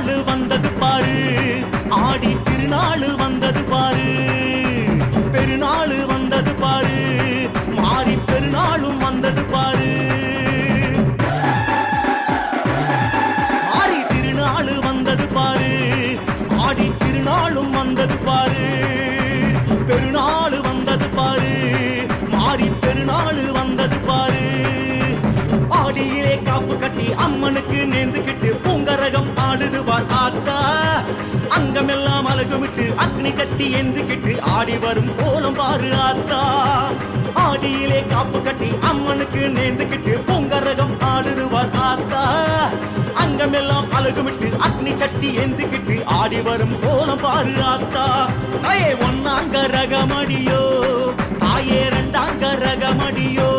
திருநாள் வந்தது பாரு. ஆடி திருநாள் வந்தது பாரு. பெருநாள் வந்தது பாரு. மாறி பெருநாளும் வந்தது பாரு. ஆடி திருநாள் வந்தது பாரு. ஆடி திருநாளும் வந்தது பாரு. பெருநாள் வந்தது பாரு. மாறி பெருநாள் வந்தது பாரு. ஆடியிலே காப்பு கட்டி அம்மனுக்கு நேர்ந்துகிட்டு பூங்கரகம் அங்கமெல்லாம் அழகுமிட்டு அக்னி கட்டி எந்து கிட்டு ஆடி வரும் கோலம் பாரு ஆத்தா. ஆடியிலே காப்பு கட்டி அம்மனுக்கு நேர்ந்துகிட்டு பொங்கரகம் ஆடுருவார் ஆத்தா. அங்கமெல்லாம் அழகுமிட்டு அக்னி சட்டி ஏந்துகிட்டு ஆடி வரும் கோலம் பாரு ஆத்தா. தாயே ஒன்னாங்க ரகமடியோ தாயே ரெண்டாங்க ரகமடியோ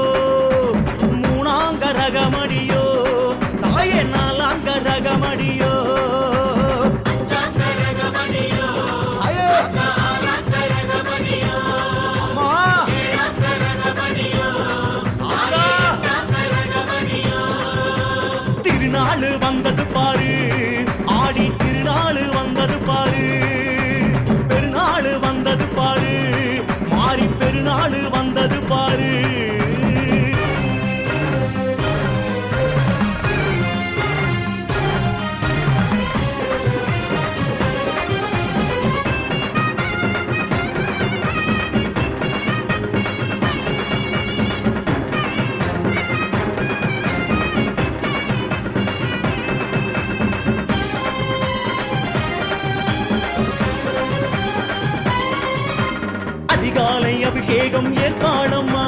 அதிகாலை அபிஷேகம் ஏற்பாளம்மா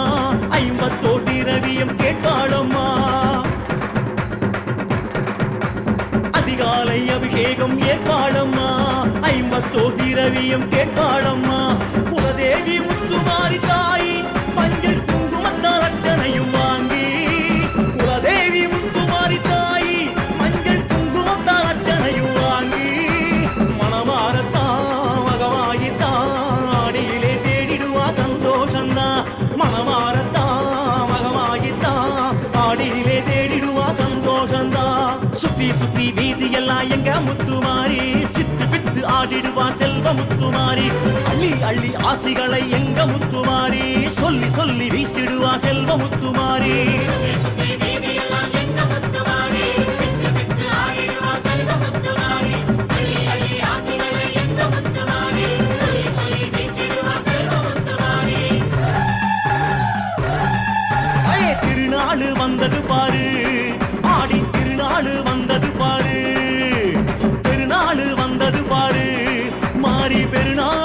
ஐம்பத்தோர் திரவியம் கேட்பாளம்மா அதிகாலை அபிஷேகம் ஏற்பாளம்மா ஐம்பத்தோர் திரவியம் கேட்பாளம்மா குலதேவி முத்துமாரி தாய் பஞ்சல் குங்குமத்தால் அர்ச்சனையும் எல்லாம் முத்துமாரி. சித்து பித்து ஆடிடுவான் செல்வ முத்துமாரி. அள்ளி அள்ளி ஆசிகளை எங்க முத்துமாரி. சொல்லி சொல்லி வீசிடுவான் செல்வ முத்துமாரி. பெருநாள்.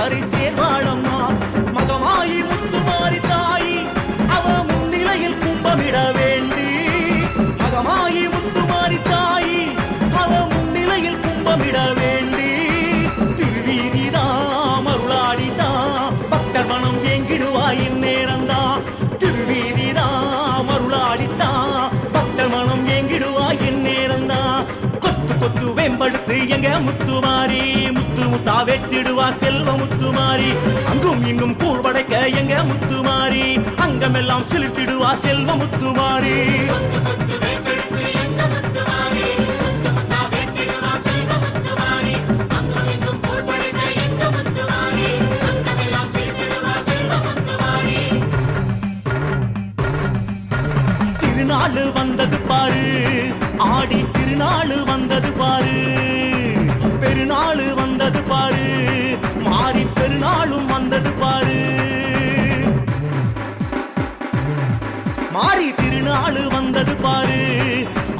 குளக்கரை தாவேத்திடுவா செல்வ முத்துமாரி. அங்கும் இங்கும் கூழ்படைக்க எங்க முத்துமாரி. அங்கமெல்லாம் செலுத்திடுவா செல்வ முத்துமாரி? நாள் வந்தது பாரு.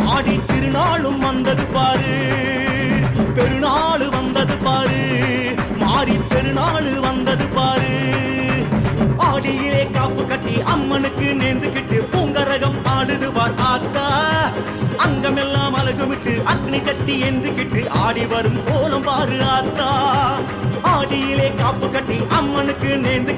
ஆடி திருநாளும் வந்தது பாரு. பெருநாள் வந்தது பாரு. மாறி பெருநாள் வந்தது பாரு. ஆடியிலே காப்பு கட்டி அம்மனுக்கு நேர்ந்துகிட்டு பூங்கரகம் ஆடுது பார் ஆத்தா. அங்கமெல்லாம் அழகுமிட்டு அக்னி கட்டி எந்துக்கிட்டு ஆடி வரும் கோலம் பாரு ஆத்தா. ஆடியிலே காப்பு கட்டி அம்மனுக்கு நேர்ந்து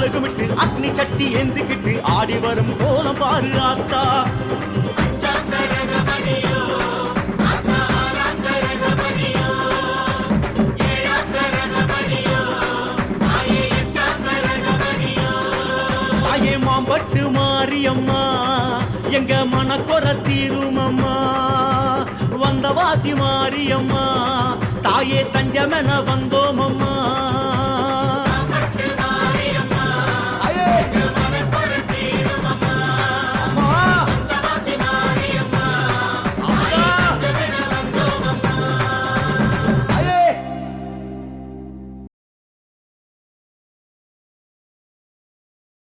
அழகுமிட்டு அக்னி சட்டி ஏந்துகிட்டு ஆடி வரும் கோலம் பாரு ஆத்தா. பட்டு மாம்பட்டு மாரியம்மா எங்க மனக்குற தீருமம்மா. வந்த வாசி மாரியம்மா தாயே தஞ்சமென வந்தோமம்மா.